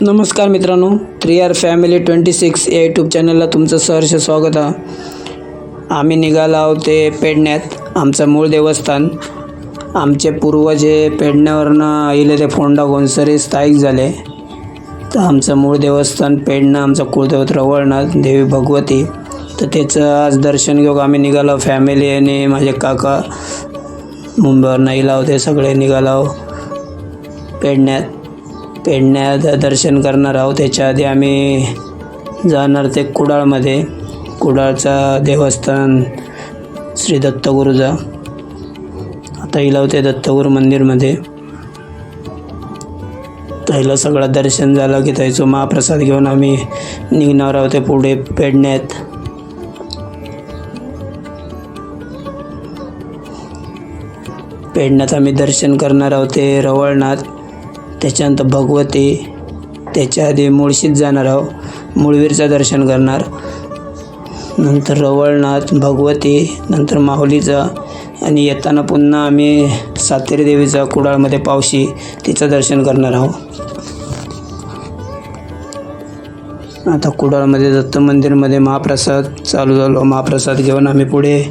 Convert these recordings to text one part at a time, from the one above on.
नमस्कार मित्रांनो three R family twenty six या यूट्यूब चॅनलला तुमचं सहर्ष स्वागत आहे. आम्ही निघालो आहोत ते पेडण्यात आमचं मूळ देवस्थान. आमचे पूर्वज हे पेडण्यावरनं इले ते फोंडा गोंसरी स्थायिक झाले. तर आमचं मूळ देवस्थान पेडणं आमचं कुलदैवत रवळनाथ देवी भगवती. तर त्याचं आज दर्शन घेऊ आम्ही निघालो फॅमिली आणि माझे काका मुंबईवर नाही लावते सगळे निघालो पेडण्यात. पेडण्यात दर्शन करणार आहोत. त्याच्या आधी आम्ही जाणार ते कुडाळमध्ये. कुडाळचा देवस्थान श्री दत्तगुरूचा. आता इलावते होते दत्तगुरू मंदिरमध्ये. त्याला सगळं दर्शन झालं की त्याचं महाप्रसाद घेऊन आम्ही निघणार आहोत ते पुढे पेडण्यात. पेडण्यात आम्ही दर्शन करणार आहोत ते रवळनाथ. त्याच्यानंतर भगवती त्याच्या आधी मुळशीत जाणार आहोत मुळवीरचं दर्शन करणार. नंतर रवळनाथ भगवती नंतर माहुलीचा. आणि येताना पुन्हा आम्ही सातेरी देवीचा कुडाळमध्ये पावशी तिचं दर्शन करणार आहोत आता कुडाळमध्ये दत्त मंदिरमध्ये महाप्रसाद चालू झालो. महाप्रसाद घेऊन आम्ही पुढे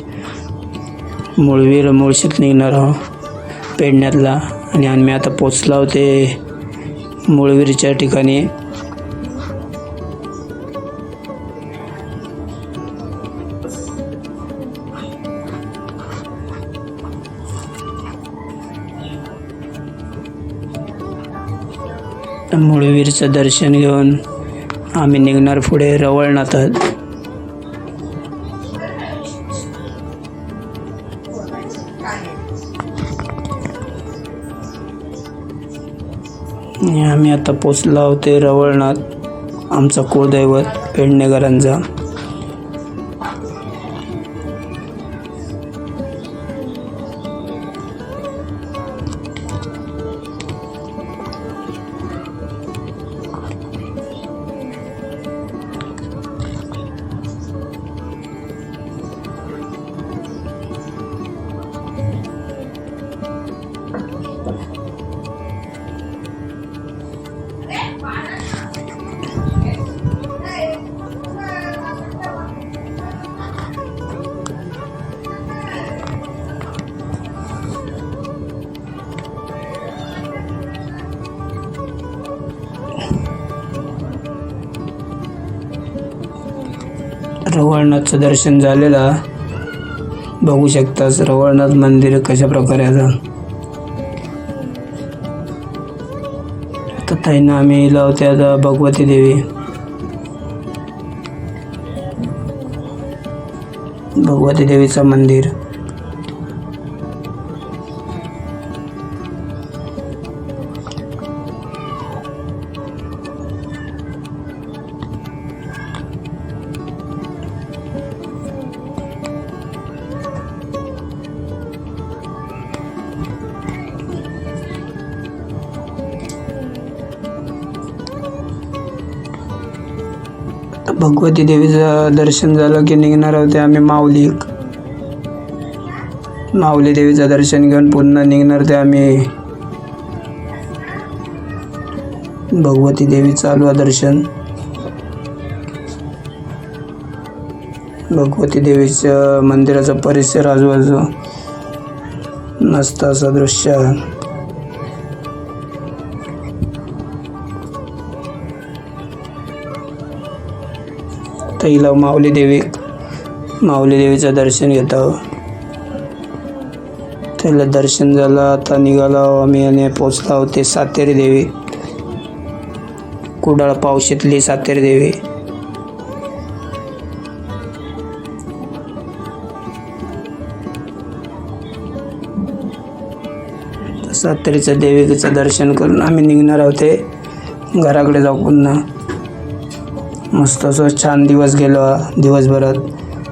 मुळवीर मुळशीत निघणार आहोत पेडण्यातला. आणि आम्ही आता पोचलो होते मुळवीरच्या ठिकाणी. मुळवीरचं दर्शन घेऊन आम्ही निघणार पुढे रवळनाथात. आम्ही आता पोचलो आहोत ते रवळनाथ आमचा कुळदैवत पेडणेकरांचा. रवळनाथचं दर्शन झालेलं. बघू शकतास रवळनाथ मंदिर कशा प्रकारे आता. तर ताईनं आम्ही लावते आता भगवती देवी. भगवती देवीचं मंदिर. भगवती देवीचं दर्शन झालं की निघणार होते आम्ही माऊली. माऊली देवीचं दर्शन घेऊन पुन्हा निघणार ते आम्ही. भगवती देवी चालू आहे दर्शन. भगवती देवीच्या मंदिराचा परिसर आजूबाजू मस्त असं दृश्य आहे. तैला माऊली देवी. माऊली देवीचं दर्शन आहोत त्याला दर्शन झालं आता निघालो आम्ही आणि पोचलो आहोत ते सातेरी देवी. कुडाळ पावशीतली सातेरी देवी. सातेरीचं देवीचं दर्शन करून आम्ही निघणार आहोत ते घराकडे जाऊ पुन्हा. मस्त असं छान दिवस गेलो दिवसभरात.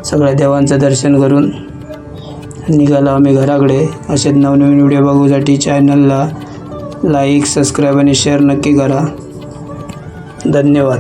सगळ्या देवांचं दर्शन करून निघालो आम्ही घराकडे. असेच नवनवीन व्हिडिओ बघूसाठी चॅनलला लाईक सबस्क्राईब आणि शेअर नक्की करा. धन्यवाद.